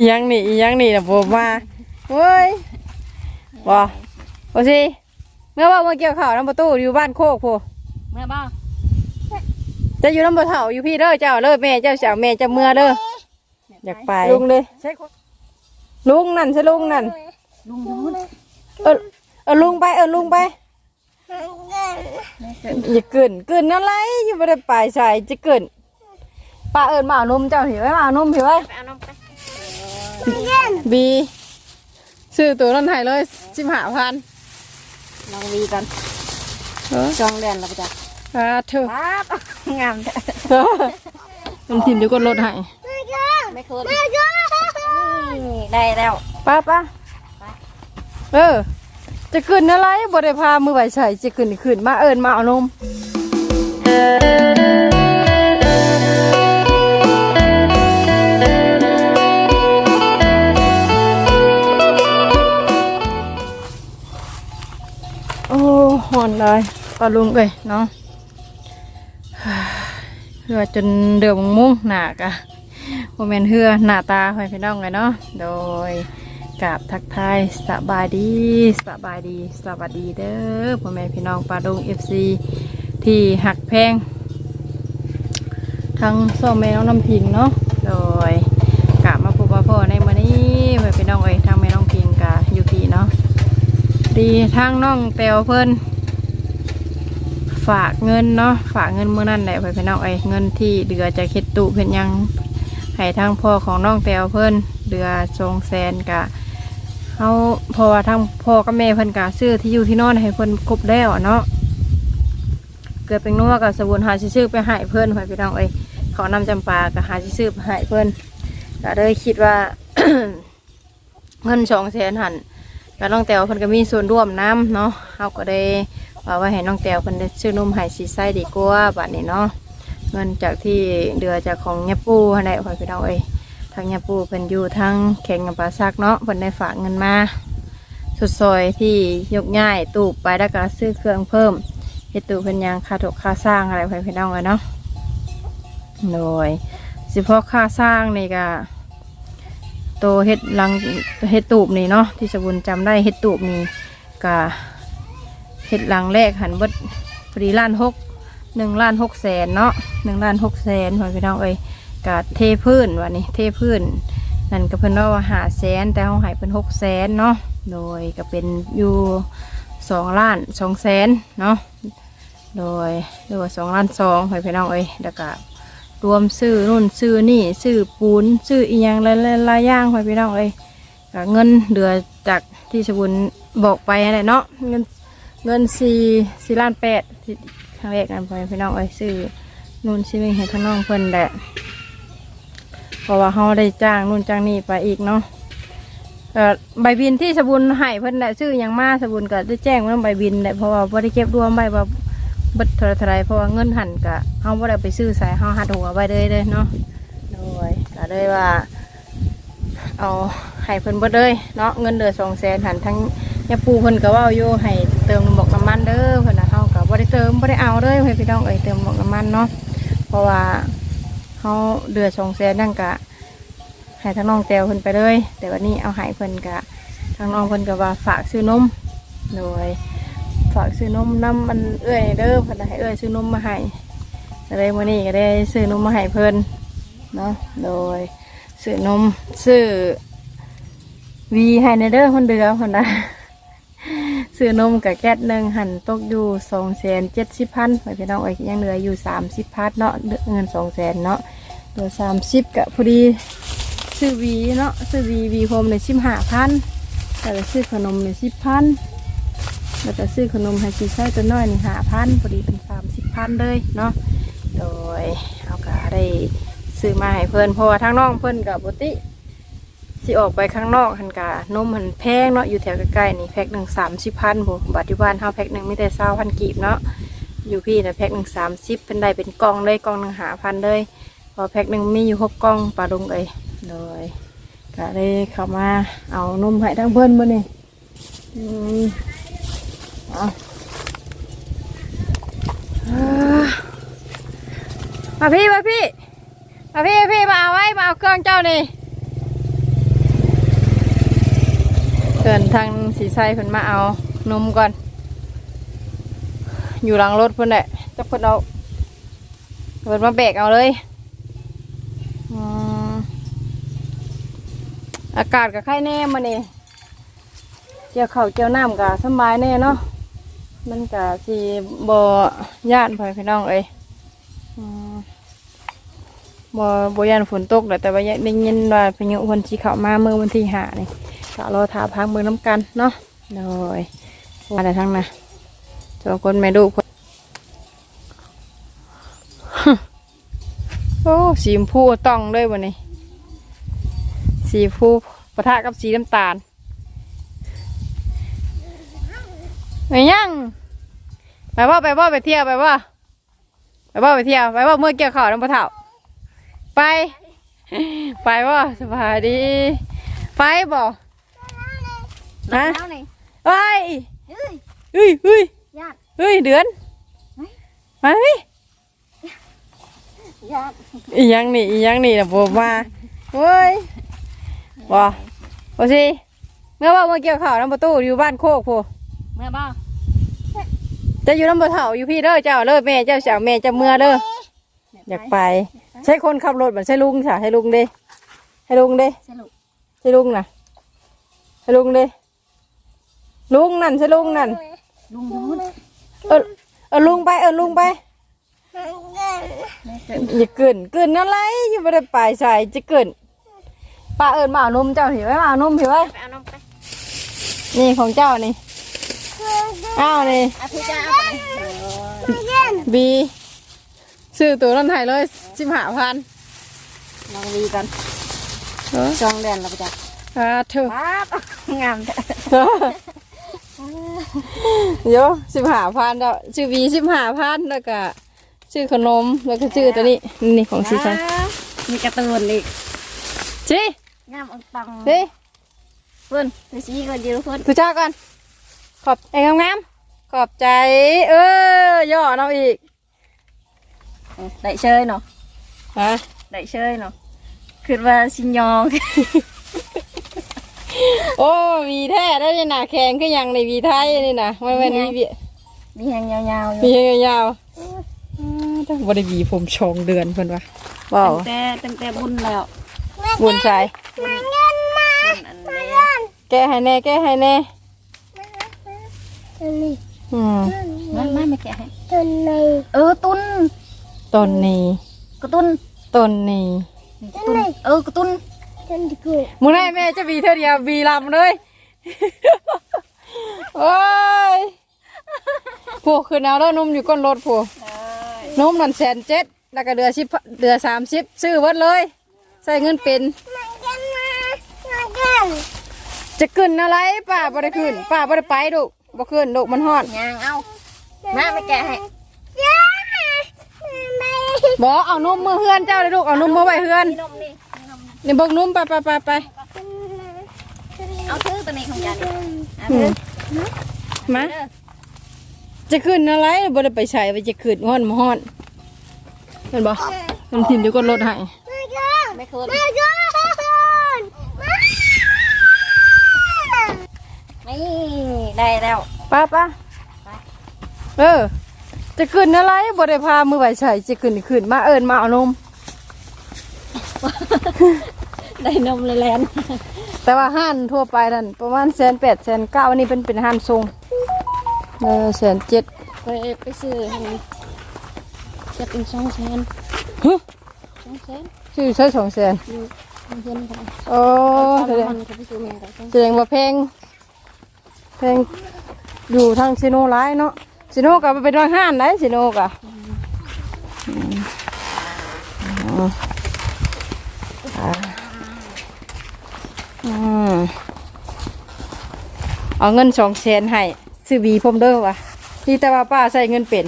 อีหยังนี่อีหยังนี่นะผมมาเว้ยบ่โอสิเมื่อว่าเมื่อเกี่ยวข่าวน้ำประตูอยู่บ้านโคกพูเมื่อบ่จะอยู่น้ำประเถาอยู่พี่เด้อเจ้าเด้อแม่เจ้าเสียวแม่เจ้าเมื่อเด้ออยากไปลุงเลยใช่คนลุงนั่นใช่ลุงนั่นลุงนู้นเออเออลุงไปเออลุงไปอย่าเกินเกินอะไรอยู่ไม่ได้ไปใส่จะเกินป้าเอิญมาเอานมเจ้าหิวไว้มาเอานมหิวไว้ไปเอาน้ำไป บีซื้อตัวนั้นให้เลยสิบห้าพันลองวีกันเออจองเรียนแล้วปะจ๊ะอ่าเถอะปั๊บงามแท้มันทิมเดี๋ยวก็ลดให้ไม่คืนนี่ได้แล้วป้าป้าเออ จะขึ้นอะไรบ่ได้พามือไปใส่จะขึ้นขึ้นมาเอิญมาเอานม อ้หอนเลยปลาลุงเลยเนาะเหือจนเดือดมุ้งหนากะโมเมนเหือหน้าตาให้พี่น้องเลยเนาะโดยกราบทักทายสบายดีสบายดีสวัสดีเด้อพ่อแม่พี่น้องปลาดงเอฟซีที่หักแพงทั้งส้มแมวน้ำพิงเนาะโดยกราบมาพบมาพ่อในมื้อนี้พ่อพี่น้องเอ้ยทางแม่น้องพิงกะอยู่พี่เนาะดีทางน้องเตียวเพิ่น ฝากเงินเนาะฝากเงินเมื่อนั้นแหละไปพี่น้องไอ้เงินที่เดือจะเค็ดตุเพิ่นยังให้ทางพ่อของน้องแตวเพิ่นเดือสองแสนกะเขาพอทางพ่อกับแม่เพิ่นกะซื้อที่อยู่ที่นอนให้เพิ่นครบแล้วเนาะเกิดเป็นนัวกับสบุนหาซื้อไปให้เพิ่นไปพี่น้องเอ้เขานำจำปากับหาซื้อไปให้เพิ่นก็เลยคิดว่าเงินสองแสนหันก็น้องแตวเพิ่นก็มีส่วนร่วมน้ำเนาะเขาก็ได้ ว่าไว้ให้น้องแต้วเพิ่นได้ซื้อนมให้สีไส้ดีกว่าบัดนี้เนาะเงินจากที่เดือจากของยาปูให้ได้พ่อพี่น้องเอ้ยทางยาปูเพิ่นอยู่ทางแข่งกับปลาซักเนาะเพิ่นได้ฝากเงินมาสุดซอยที่ยกง่ายตูบไปแล้วก็ซื้อเครื่องเพิ่มเฮ็ดตูเพิ่นยังค่าถกค่าสร้างอะไรพ่อพี่น้องเอ้ยเนาะโดยสิพอค่าสร้างนี่ก็โตวเฮ็ดหลังเฮ็ดตูบนี่เนาะที่สบุญจำได้เฮ็ดตูบนี่ก็ เห็ดหลังแรกหันเบิดพอดีล้านหกหนึ่งล้านหกแสนเนาะหนึ่งล้านหกแสนพ่อพี่น้องเอ้ยกะเทพื้นวันนี้เทพื้นนั่นก็เพิ่นว่าหาแสนแต่เขาหายเป็นหกแสนเนาะโดยก็เป็นอยู่สองล้านสองแสนเนาะโดยหรือว่าสองล้านสองพ่อพี่น้องเอ้ยแล้วก็รวมซื้อนู่นซื้อนี่ซื้อปูนซื้ออีหยังหลายๆหลายอย่างพ่อพี่น้องเอ้ยเงินเดือจากที่สบุญบอกไปอะไรเนาะเงิน เงินสี่สี่ล้านแปดที่ครั้งแรกกันไปพี่น้องเอ้ยซื้อนู่นซื้อให้ทั้งน้องเพิ่นแหละเพราะว่าเขาได้จ้างนู่นจ้างนี่ไปอีกเนาะเอ่อใบบินที่สบุญให้เพิ่นแหละซื้อย่างมาสบุญก็ได้แจ้งว่าใบบินแหละเพราะว่าบ่ได้เก็บรวมใบว่าเบิดเท่าไรเพราะว่าเงินหันกะเฮาบ่ได้ไปซื้อใส่เฮาหัดหัวไว้เลยเลยเนาะโดยก็เลยว่า เอาให้เพิ่นเบิดเลยเนาะเงินเดือนสองแสนหันทั้ง ยาปูเพิ่นก็เว่าอยู่ให้เติมบอกน้ำมันเด้อเพิ่นน่ะเฮาก็บ่ได้เติมบ่ได้เอาเด้อเพื่อนพี่น้องเอ้ยเติมบอกน้ำมันเนาะเพราะว่าเฮาเดือดสองแสนนั่นก็ให้ทางน้องแตวเพิ่นไปเลย แต่วันนี้เอาให้เพิ่นก็ทางน้องเพิ่นก็ว่าฝากซื้อนมโดยฝากซื้อนมน้ำมันเอื้อยเด้อเพิ่นนะให้เอื้อยซื้อนมมาให้ก็เลยมื้อนี้ก็ได้ซื้อนมมาให้เพิ่นเนาะโดยซื้อนมซื้อวีให้ในเด้อเพิ่นเดือเพิ่นนะ ซื้อนมกับแก๊สหนึ่งหันตกอยู่สองแสนเจ็ดสิบพันไปพี่น้องเอ้ยังเหลืออยู่สามสิบพันเนาะเงินสองแสนเนาะเหลือสามสิบกับพอดีซื้อวีเนาะซื้อวีวีโฮมในสิบห้าพันแล้วก็ซื้อขนมในสิบพันแล้วก็ซื้อขนมให้ชีไส้ตัวน้อยนี่ห้าพันพอดีเป็นสามสิบพันเลยเนาะโดยเอาก็ได้ซื้อมาให้เพื่อนเพราะว่าทางน้องเพื่อนกับปกติ สิออกไปข้างนอกหันกานมหันแพงเนาะอยู่แถวใกล้ๆนี่แพ็คหนึ่งสามสิบพันผมบัตรที่บ้านเฮาแพ็คหนึ่งไม่แต่เศร้าพันกีบเนาะอยู่พี่นะแพ็คหนึ่งสามสิบเป็นได้เป็นกล่องเลยกล่องหนึ่งหาพันเลยพอแพ็คหนึ่งมีอยู่หกกล่องปลาดงเลยเลยก็เลยเข้ามาเอานมให้ทั้งเพื่อนมาเนี่ยอืมเอาอ่ามาพี่มาพี่มาพี่มาพี่มาเอาไว้มาเอาเครื่องเจ้านี่ ชิญทางสีไส้เพิ่นมาเอานมก่อน อยู่หลังรถเพิ่นแหละจะเพิ่นเอาเพิ่นมาแบกเอาเลยอากาศกับไข่แน่มาเนี่เจียวข้าเจียวน้ำกับสบายแน่เนาะมันกับสีบย่านพ่อพี่น้องเอ้ยบ่บ่ย่านฝนตกแต่ว่าได้ยินว่าพายุวันสีเขามาเมื่อวันที่หานี่ ก็รอถาพังมือน้ำกันเนาะโดยมาแต่ทั้งนะเจ้คนแม่ลูกคนโอ้สีชมพูต้องเลยวันนี้ สีชมพูปะทะกับสีน้ำตาลไปยังไปว่าไปว่าไปเที่ยวไปว่าไปว่าไปเที่ยวไปว่าเมื่อเกี่ยวข่าวน้ำปลาเถ่าไป ไปว่าสบายดี ไปบ่ ฮะเอาหน่อยไปเฮ้ยเฮ้ยเฮ้ยญาติเฮ้ยเดือนมาไหมญาติอีหยังนี่อีหยังนี่นะบมาเฮ้ยบ่บ่สิเมื่อว่าเมื่อเกี่ยวข่าวน้ำประตูอยู่บ้านโคกพูเมื่อบ่จะอยู่น้ำประเถาอยู่พี่เด้อเจ้าเด้อแม่เจ้าสาวแม่เจ้าเมื่อเด้ออยากไป ใช้คนขับรถเหมือนใช่ลุงค่ะให้ลุงเด้ให้ลุงเด้สรุปใช่ลุงน่ะให้ลุงเด้ ลุงนั่นใช่ลุงนั่น ลุงดูนเออเออลุงไปเออลุงไปอย่าเกินเกินอะไรอยังไม่ได้ไปใส่จะเกินป้าเอิญมาเอานมเจ้าผิวไว้มาเอานมผิวไว้ไปเอานมไปนี่ของเจ้านี่อ้าวนี่เอาพี่จ้าเอาไปบีซื้อตัวนั้นไทยเลยสิบห้าพันลองวีกันเออจองเดือนแล้วไปจ้ะอ่าเถอะปั๊บงามแท้ เดี๋ยวสิบห้าพันเด้อซื้อบีสิบห้าพันแล้วก็ซื้อขนมแล้วก็ซื้อตัวนี้นี่ของสีชันมีการ์ตูนอีกสิงามอังตังสิเพื่อนไปซีก่อนยืนเพื่อนกูจ้าก่อนขอบไอ้งามๆขอบใจ เออย่อเราอีกได้เชยเนาะฮะได้เชยเนาะคือว่าชินยอง โอ้วีแท้ได้เลยนะแข็งก็ยังในวีไทยนี่นะมันเป็นวีเวียมีแหงยาวๆอมียู่ยาวๆอ่าต้องบริวีผมชงเดือนเพิ่นวะว้าวตั้งแต่ตั้งแต่บุญแล้วบุญใจบุญอันนี้แก้ให้แน่แก้ให้แน่อืมมามาไม่แกะให้เออตุนต้นนี้กระตุนต้นนี้กระตุนเออกระตุน มึงได้แม่จะวีเท่าเดียววีลำเลยโอ้ยพวกคือแนวแล้วนุ่มอยู่ก้นรถพวกนุ่มนั่นแสนเจ็ดแล้วก็เดือสิบเดือสามสิบซื้อเบิดเลย ใส่เงินเป็นจะขึ้นอะไรป้าบ่ได้ขึ้นป้าบ่ได้ไปดุบ่ขึ้นดุมันฮอดยางเอามาไม่แกะให้บ่เอานุ่มมือเฮือนเจ้าเลยลูกเอานุ่มมือไว้เฮือน นมนี่นี่บอกนุ่มไปไปไปไปเอาซื้อตัวนี้ของยายดิเอาอืซื้อมมาจะขึ้นอะไรบ่ได้ไปใช้ไปจะขึ้นฮ้อนมาฮ้อนเห็นบ่มันทิ่มอยู่ก้นรถให้ไม่คืนนี่ได้แล้วป้าป้าเออ จะขึ้นอะไรบ่ได้พามือไปใช้จะขึ้นขึ้นมาเอิ้นมาเอานม ได้นมเลยแลนแต่ว่าห้านทั่วไปนั่นประมาณแสนแปดแสนเก้าอันนี้เป็นเป็นห้านทรงเออแสนเจ็ดไปไปซื้อให้มันจะเป็นสองแสนฮึสองแสนชื่อใช้สองแสนอยู่เงินกันโอ้แสดงมันก็ไปซื้อแมงกันแสดงว่าเพลงเพลงอยู่ทางซิโนร้ายเนาะซิโนกับเป็นรางห้านได้ซิโนกะอืมอืมอ่า อืมเอาเงินสองแสนให้ซื้อบีพรมเด้อวะที่แต่ว่าป้าใส่เงินเป็น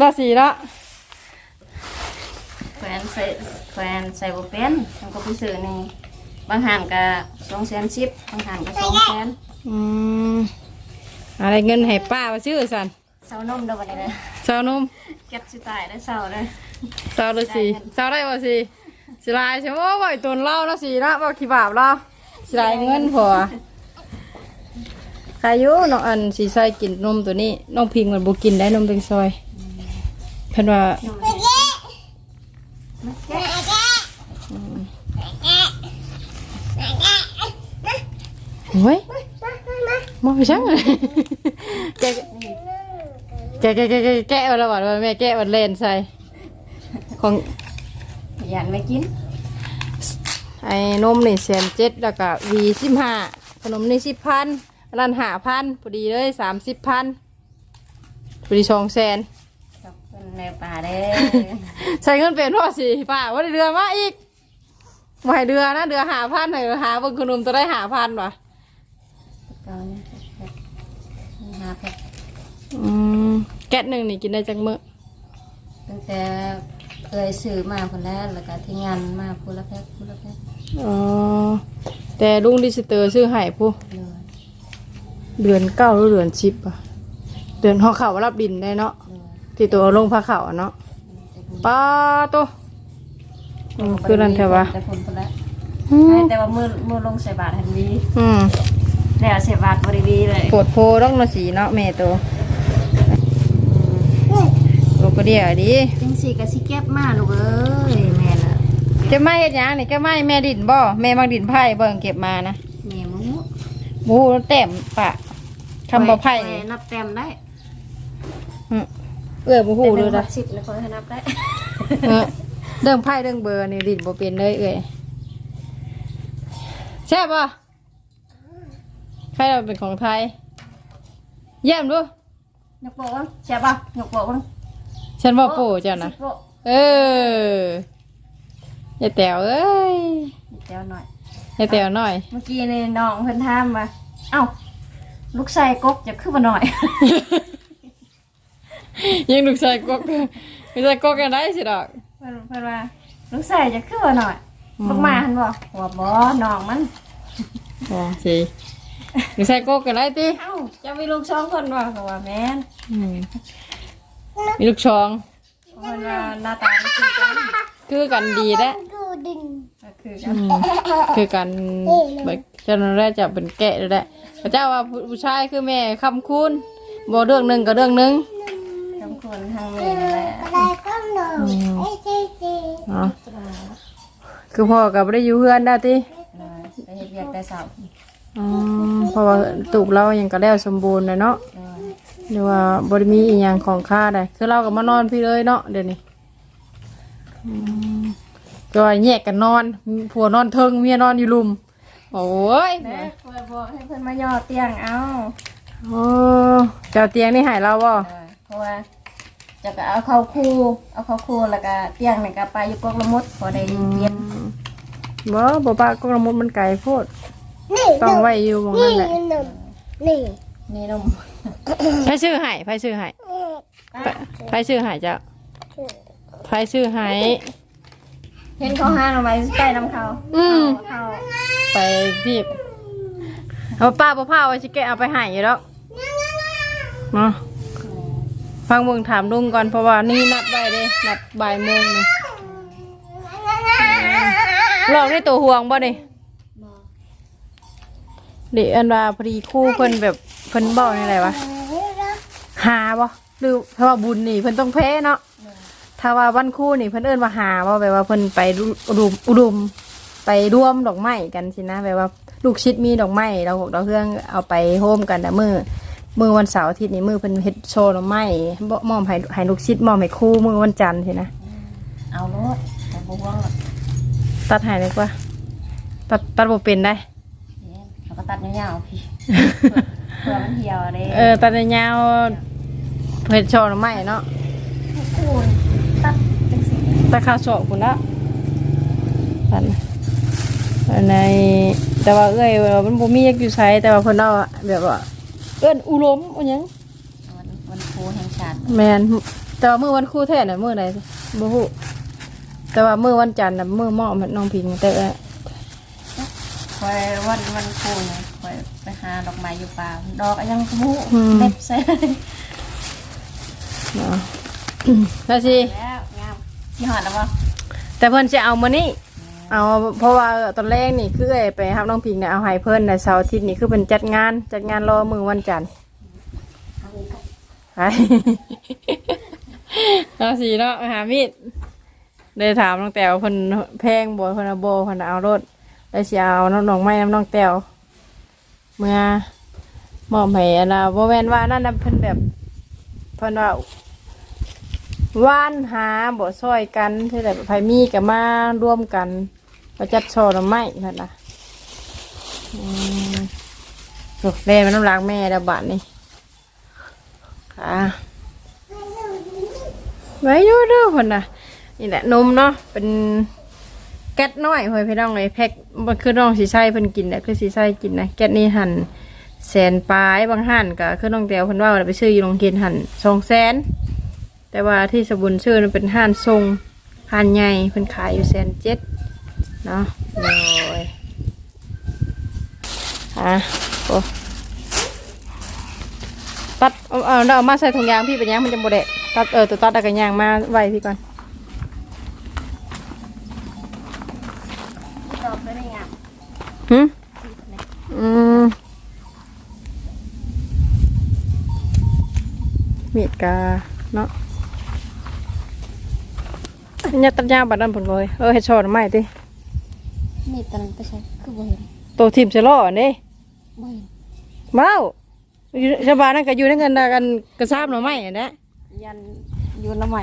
รอสีเนาะแฟนใส่แฟนใส่บ่เป็นมันก็ไปซื้อนี่บางหันก็สองแสนสิบบางหันก็สองแสนอืมอะไรเงินให้ป้ามาซื้อสันเซานมเด้อวันนี้เลยสาวนมเก็บสิตายได้เซาเลยสาวเลยสิสาวได้บ่สิ สิลายใช่ไหมว่าไหวตนเล่านะสินะว่าขี้บาปเราสิได้เงินพอใครอยู่น้องอันสีใส่กินนมตัวนี้น้องพิงมันบ่กินได้นมเต็งซอยเพิ่นว่าโอ้ยมองไปช่างเลยแกะแกะแกะแกะแกะแกะเอาและหวานว่าแม่แกะวันเล่นใส่ของ ยันไม่กิน ไอ้นมนี่แสนเจ็ดแล้วก็วีสิบห้าขนมนี่สิบพันร้านหาพันพอดีเลยสามสิบพันพอดีสองแสนขอบคุณแม่ป่าเด้อใช้เงินเป็นพ่อสิป้าว่าได้เดือมาอีกไม่ให้เดือนะเดือหาพันให้หาเบนขนมตัวได้หาพันวะก่อนหาแพ็คอืมแก๊สหนึ่งนี่กินได้จังมื้อตั้งแต่ เคยซื้อมาคนแรกแล้วก็ที่งานมาพูละแพ็คพูละแพ็คอ๋อแต่ลุงดิจิเตอร์ซื้อให้ผู้เลยเดือนเก้าหรือเดือนสิบอะเดือนห่อเข่าวรับดินได้เนาะเลยที่ตัวลงผ้าขาวอะเนาะป้าตัวอืมคือนั่นแถวะแต่คนคนละอืมแต่ว่ามือมือลงใส่บาททันดีอืมแล้วใส่บาทบริดีเลยปวดโพต้องนาสีเนาะแม่ตัว ตัวก็เดียวดีจังสีก็สิเก็บมาลูกเอ้ยแม่น่ะแกไม่เฮ็ดหยังนี่แกไม่แม่ดินบ่แม่มักดินไผ่เบิ่งเก็บมานะแม่หมูหมูเต็มปะทำบ่ไผ่แม่นี่นับแต้มได้อืมเอื้อบ่ฮู้เลยแต่นะเป็นสิบแล้วคนให้นับได้เออเรื่องไพ่เรื่องเบอร์นี่ดินบ่เป็นเลยเอ้ยแซ่บป่ะใครเราเป็นของไทยเยี่ยมดูยกโปะบ้างใช่ป่ะยกโปะบ้าง ฉันว่าโป้เจ้านะสิบโปะเอออย่าแตวเอ้ยเดี๋ยวหน่อยอย่าแตวหน่อย เมื่อกี้นี่น้องเพิ่นถามว่าเอ้า ลูกชายกกจะขึ้นมาหน่อย ยังลูกชายกกลูกชายกกกันได้สิดอก เพิ่นเพิ่นว่าลูกชายจะขึ้นมาหน่อยอืม ลูกมาหันบอกหัวบ่น้องมัน อ๋อสิลูกชายกกกันได้ติเอ้าจะมีลูกสองคนบ่ก็ว่าแม่นอืม มีลูกชอง เพิ่นว่าหน้าตาไม่คือกันคือกันดีแหล้วก็คือกัอืนมคือกันแบบเจ้าหน้าที่จะเป็นแกะเลยแหละพระเจ้าว่าผู้ผู้ชายคือแม่คำคุณบ่เรื่องหนึ่งก็เรื่องหนึ่งทั้งคนทั้งแม่นั่นแหละอ๋อคือพ่อกับได้อยู่เพื่อนได้ติเลยไปเฮ็ดเวียกแต่เช้าอ๋อเพราะว่าตูกเรายังก็แล้วสมบูรณ์เลยเนาะ เลย หรือว่าบ่ได้มีอีหยังของค่าได้คือเราก็มานอนพี่เลยเนาะเดี๋ยวนี้อืมก็ว่าแยกกันนอนผัวนอนเทิงเมียนอนอยู่ลุม โอ้ยแม่เพิ่นบอกให้เพิ่นมาย่อเตียงเอาโอ้เจ้าเตียงนี่ใหายเราบ่เออเพราะว่าจะก็เอาเข้าคู่ เอาเข้าคู่แล้วก็เตียงนี่ก็ไปอยู่กกละมุดพอได้เย็นบ่บ่ปะก็ละมุดมันไกลโพดต้องไว้อยู่หมองนั่นแหละนี่นม ไผชื่อให้ไผชื่อให้ไผไผชื่อให้เจ้าไผชื่อให้เห็นเขาห้างเอาไว้ใกล้น้ำเขาอืมเขาไปบีบเอาป้าบ่พาไว้สิแกเอาไปให้อยู่แล้วเนาะฟังเบิ่งถามลุงก่อนเพราะว่านี่นัดไว้เด้นัดบ่ายโมงนี่ลองได้ตัวห่วงบ่นี่ เดี๋ยวอันว่าพอดีครู่เพิ่นแบบเพิ่นบอกนี่อะไรวะหาบ่หรือถ้าว่าบุญนี่เพิ่นต้องแพ้เนาะถ้าว่าวันครู่นี่เพิ่นเอิ้นว่าหาบ่แบบว่าเพิ่นไปอุดมอุดมไปร่วมดอกไม้กันสินะแบบว่าลูกชิดมีดอกไม้เราดอกเครื่องเอาไปโฮมกันนะมือมือวันเสาร์อาทิตย์นี้มือเพิ่นเฮ็ดโชว์ดอกไม้บ่มอมให้ให้ลูกชิดมอมให้ครู่มือวันจันทร์สินะเอารถแต่บวงหรอกตัดให้เลยกว่าตัดตัดบ่เป็นได้เนี่ยเขา ก็ตัดยาวๆพี่เพื่อมันเหี่ยวเลยเออตัดยาวๆเฮ็ดโชว์ดอกไม้เนาะคูณตัดจังสีแต่ข้าวโฉบคุณละอันอันในแต่ว่าเอ้ยว่ามันบ่มีอยากอยู่ใช้แต่ว่าเพิ่นเอาอะแบบว่าเอิ้นอุลมอันหยังวันวันครูแห่งชาติแม่นแต่ว่ามื้อวันครูแท้น่ะมื้อใดสิบ่ฮู้แต่ว่ามื้อวันจันทร์น่ะมื้อมอบให้น้องพิงแต่ว่า คอยวันวันครูเนี่ยคอยไปหาดอกไม้อยู่ป่าดอกอะยังขมูเล็บใส่เนาะแล้วสิแล้วงามที่หอดแล้วบ่แต่เพิ่นสิเอามื้อนี้เเอาเพราะว่าตอนแรกนี่คือเอ้ยไปรับน้องพิงเนี่ยเอาให้เพิ่นแต่เสาร์อาทิตย์นี่คือเป็นจัดงานจัดงานรอมือวันจันทร์เอาอีกครับไปเอาสีเนาะหามีดเลยถามน้องแต้วเพิ่นแพงบ่เพิ่นเอาบ่เพิ่นเอารถ แล้วสิเอาน้องน้องไม้น้ำน้องแต้วเมื่อมอบให้อันน่ะบ่แม่นว่านั่นน่ะเพิ่นแบบเพิ่นว่าว่านหาบ่ซอยกันที่แบบไผมีก็มาร่วมกันมาจัดช่อดอกไม้นั่นน่ะอืมโอ้แม่มันน้ำลางแม่แล้วบาดนี้ค่ะไว้ดูดูคนน่ะนี่แหละนมเนาะเป็น ก๊สน้อยเฮ้ยพี่น้องเลยแพ็คมันคือน้องสีไส้เพิ่นกินเนี่ยคือสีไส้กินนะแก๊สนี่หั่นแสนปลายบางหั่นก็คือน้องแต้วเพิ่นว่าไปซื้ออยู่โรงเรียนหั่นสองแสนแต่ว่าที่สบุนชื่อมันเป็นห่านทรงห่านใหญ่เพิ่นขายอยู่แสนเจ็ดเนาะเลยอะโอ้ตัดเอาเอาเอามาใส่ถุงยางพี่เป็นยังมันจะโมเดะตัดเออตัวตัดเอากันยางมาไว้พี่ก่อน ตอบไปได้งาม หืมอืมมีดกาเนาะเนี่ยตัดยาวบัดนั้นผลเลยเออให้ชอนไม่ตินี่ตอนนั้นไปใช้คือบ่เห็นตัวทีมเชล่อนี่บ่เห็นมาแล้วอยู่ชาวบ้านนั่นก็อยู่ในกันดากันกระซาบหน่อไม้อันนี้ยันอยูนละใหม่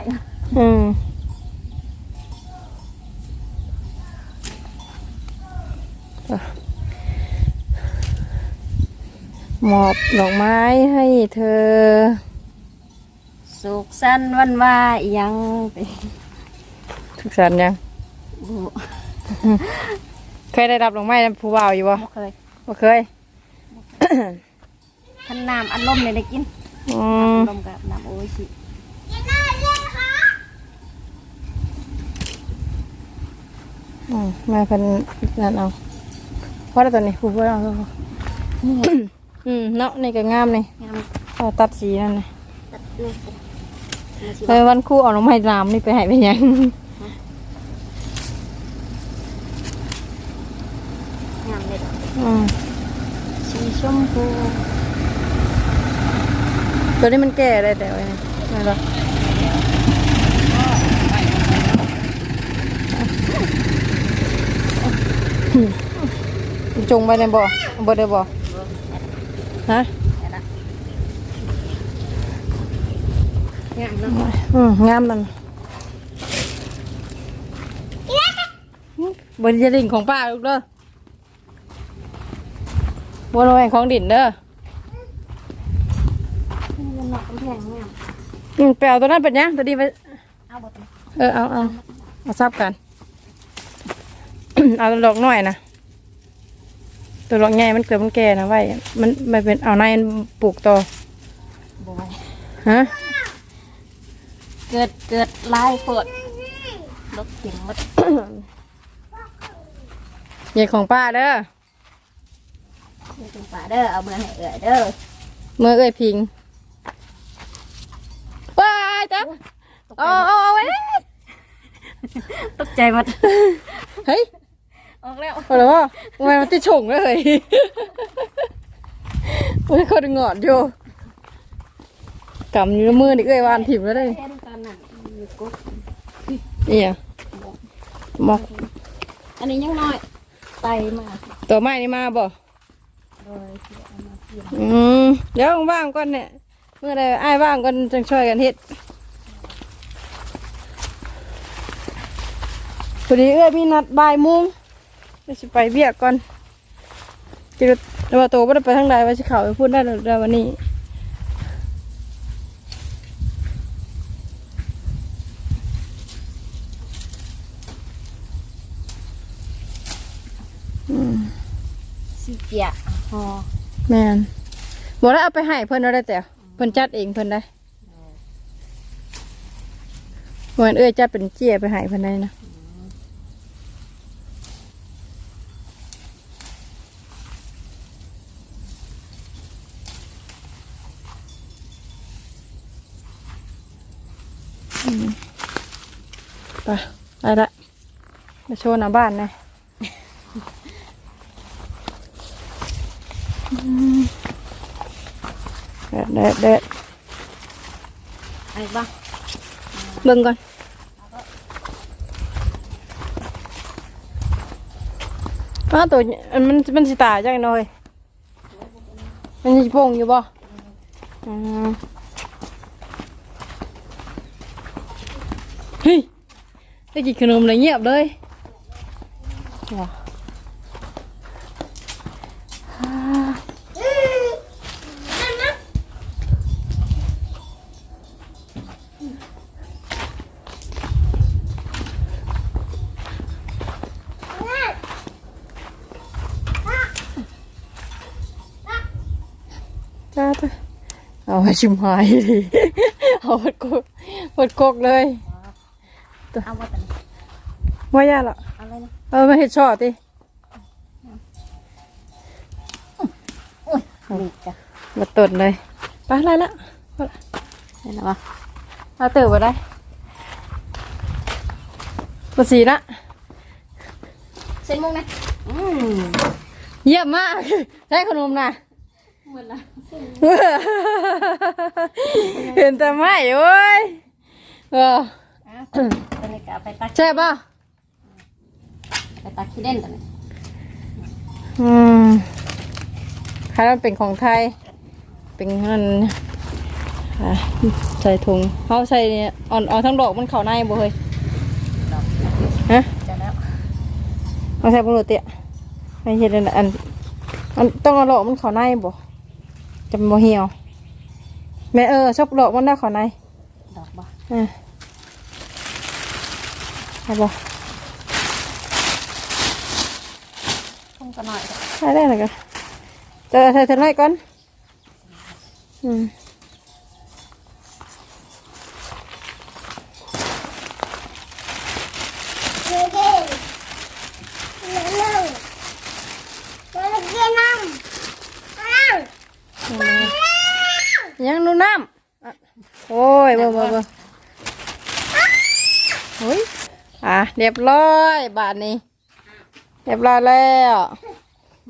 อืมอะ มอบดอกไม้ให้เธอ สุขสันต์วันว่าอีหยังไปทุกสันยัง บ่เคยได้รับดอกไม้จากผู้บ่าวอยู่บ่บ่เคยบ่เคยคันน้ำอัดลมเนี่ยได้กินอืม ลมกับน้ำโออิชิอืมมาเป็นนั่นเอาเพราะว่าตอนนี้ผู้บ่าวเอานี่ไง อืมเนาะนี่ก็งามนี่งามเอาตัดสีนั่นนี่ตัดลูกมาสิเออวันครู่เอาดอกไม้รามนี่ไปให้ไปยังงามเลยอืมสีชมพูตัวนี้มันแก่ได้แต่ว่านี่ไม่หรอกจงไปในบ่อบ่ได้บ่ ฮะแต่ละงามเนาะอืมงามนั่นบนจะดิ่งของป้าลูกเด้อบนแหวนของดินเด้อนี่มันหนอกกำแพงงามอืมไปเอาตัวนั้นเป็นยังตัวนี้ไปเอาบ่ต้องเออเอาเอาเอาซับกัน เอาตัวดอกน้อยนะ ตัวดอกใหญ่มันเกิดมันแก่นะไว้ มันมันเป็นเอาในมันปลูกต่อบ่ไหวฮะเกิดเกิดลายปวดลบถิ่มหมดใหญ่ของป้าเด้อนี่เป็นป่าเด้อเอาเมื่อให้เอื้อเด้อเมื่อเอ้ยพิงว้ายจ้ะตกใจเอาเอาเอาไว้ตกใจหมด เฮ้ย ออกแล้วเอาแล้วว่าทำไมมันติดฉงเลยมันคนงอดอยู่กำอยู่ในมือนี่เอ้ยวานถิ่มแล้วได้แค่ตอนนั้นมีกุ๊กนี่อะมอกอันนี้ยังน้อยไตมาตัวไม้นี่มาบ่โดยที่เอามาเกี่ยวอืมเดี๋ยวว่างก่อนเนี่ยเมื่อใดอ้ายว่างก่อนจังช่วยกันเฮ็ดพอดีเอ้ยมีนัดบ่ายโมง เดี๋ยวสิไปเบียกก่อนจิรแต่ว่าโตไม่ได้ไปทางใดว่าสิเข้าไปพูดได้แล้วเดี๋ยววันนี้อืมสีเกียฮอแม่นบอกแล้วเอาไปให้เพิ่นเอาได้แต่เพิ่นจัดเองเพิ่นได้เหมือนเอ้ยจัดเป็นเจี้ยไปให้เพิ่นได้นะอืม ไปไปละมาโชว์หน้าบ้านนะอืมเด็ดเด็ดเด็ดไอ้บ้าเบิ่งก่อนอ้าวตัวอันมันมันสิตายจังหน่อยมันสิโป่งอยู่บ่อืมเฮ้ย ได้กินขนมเลยเงียบเลยว้าอ่าจ้าจ้าเอาไว้ชิมหายดิเอาวัดกกวัดกกเลย เอาว่าแต่ ว่ายาละเอาเลยนะเออมาเห็ดชอดดินี่จ้ะมาตดเลยไปอะไรละเห็นแล้ววะมาเติบมาได้มาสีละเส้นมุกนะอืมเยี่ยมมากได้ขนมนะหมดละเห็นแต่ไม่โอ้ยเอออะตอนนี้ก็เอาไปตักใช่ป่ะ ไปตักขี้เด่นตอนนี้อืมถ้ามันเป็นของไทย เป็นนั่นอะใส่ถุงเขาใส่เนี่ยเอ่อนเอาทั้งดอกมันเข่าในบ่เฮ้ยฮะจะแล้วเอาใส่บนรถเตะไม่เห็นอันอันอันต้องเอาดอกมันเข่าในบ่จะมันบ่เหี่ยวแม่เออชอบดอกมันได้เข่าในดอกบ่อะเอาบ่ ทุ่งกัน หน่อยใช่ได้เลยกันเจอใส่เท่าไรก่อน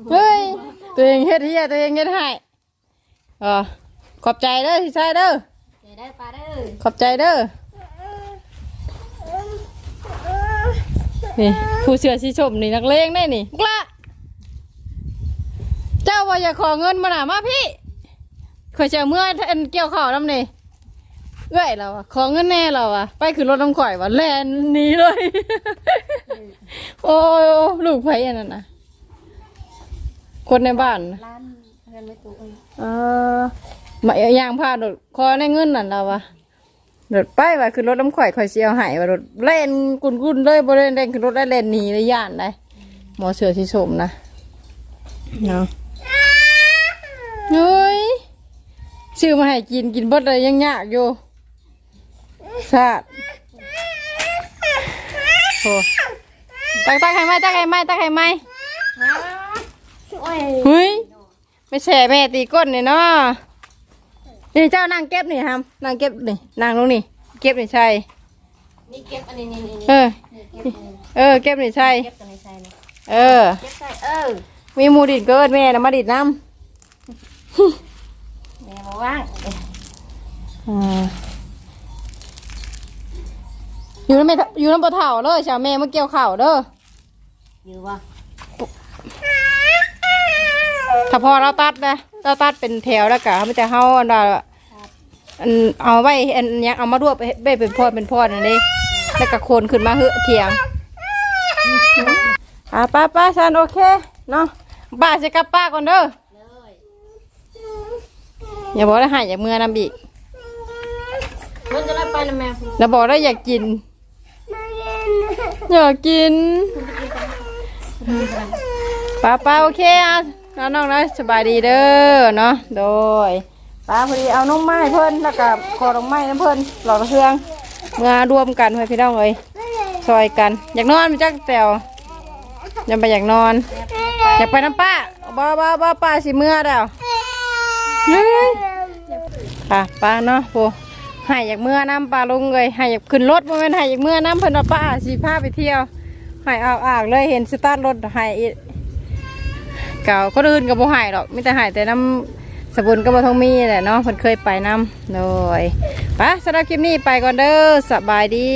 เบ่งเบ่งเบ่งโอ้ยอะเรียบร้อยบาทนี้เรียบร้อยแล้วเฮ้ย ตัวเองเฮ็ดเฮียตัวเองเฮ็ดให้เออขอบใจเด้อที่ใช่เด้อเดี๋ยวได้ปลาเด้อขอบใจเด้อนี่ผู้เสือสีชมนี่นักเลงได้นี่กละเจ้าว่าอย่าขอเงินมาหนามาพี่ข่อยจะเอาเมื่ออันเกี่ยวข้าวน้ำนี่เอ้ยเราอะขอเงินแน่เราอะไปขึ้นรถน้ำข่อยว่าแลนหนีเลย โอ้ยลูกไผอันนั้นนะ คนในบ้านน่ะร้านเงินไม่ตู้เอ้ยเออมาเอายางพาดดคอในเงินนั่นเราวะรถไปว่าคือรถน้ำข่อยข่อยเสียวหายว่ารถเล่นกุนกุนๆเลยบริเวณเล่นคือรถได้เล่นหนีเลยย่านได้หมอเสือที่ชมนะเนาะเฮ้ยซื้อมาให้กินกินเบดเลยยังยากอยู่ชาติโอ้ตักตักให้ไหมตักให้ไหมตักให้ไหมโอ้ย เฮ้ยไม่แช่แม่ตีก้นเนี่ยเนาะนี่เจ้านั่งเก็บนี่ครับนั่งเก็บนี่นั่งลงนี่ เก็บนี่ใช่นี่เก็บอันนี้นี่นี่เออนี่เก็บอันนี้เออเก็บนี่ใช่เก็บตัวนี้ใส่นี่เออเก็บใส่เออมีหมูดิดเกิดแม่นะมาดิดน้แม่บอกว่างเอ้ยำอ่าอยู่น้ำแม่อยู่น้ำปลาเถ่าเลยชาวแม่มาเกี่ยวข่าวเด้ออยู่วะ ถ้าพอเราตัดนะเราตัดเป็นแถวแล้วกะมันจะเฮาอันว่าอันเอาไว้อันเนี้ยเอามารวบไปเบ้เป็นพอดเป็นพอดนั่นเด้แล้วก็โคนขึ้นมาเหือะเถียงอะป้าป้าฉันโอเคเนาะป้าจะกลับป้าก่อนเด้อเลยอย่าบอกได้หายจากเมื่อนำอีกมันจะได้ไปนะแม่อย่าบอกได้อยากกินอยากกินป้าป้าโอเคอะ น้องน้องๆนะสบายดีเด้อเนาะโดยป้าพอดีเอานมไม้เพิ่นแล้วก็ขอดอกไม้น้ำเพิ่นหลอกเครื่องเมื่อรวมกันไว้พี่น้องเลยซอยกัน อยากนอนมีจักแตวอยังไปอยากนอน อยากไปน้ำป้าบ้าบ้าบ้าป้าสิเมื่อแล้วเฮ้ยป้าป้าเนาะโหให้อยากเมื่อน้ำป้าลงเลยให้อยากขึ้นรถบ่แม่นให้อยากเมื่อน้ำเพิ่นว่าป้าสิพาไปเที่ยวให้เอาอากเลยเห็นสตาร์ทรถให้อีก เก่าคนอื่นก็บ่หายหรอกมีแต่หายแต่น้ำสบุนก็บ่ทองมีแหละเนาะเพิ่นเคยไปน้ำโดยไปสำหรับคลิปนี้ไปก่อนเด้อสบายดี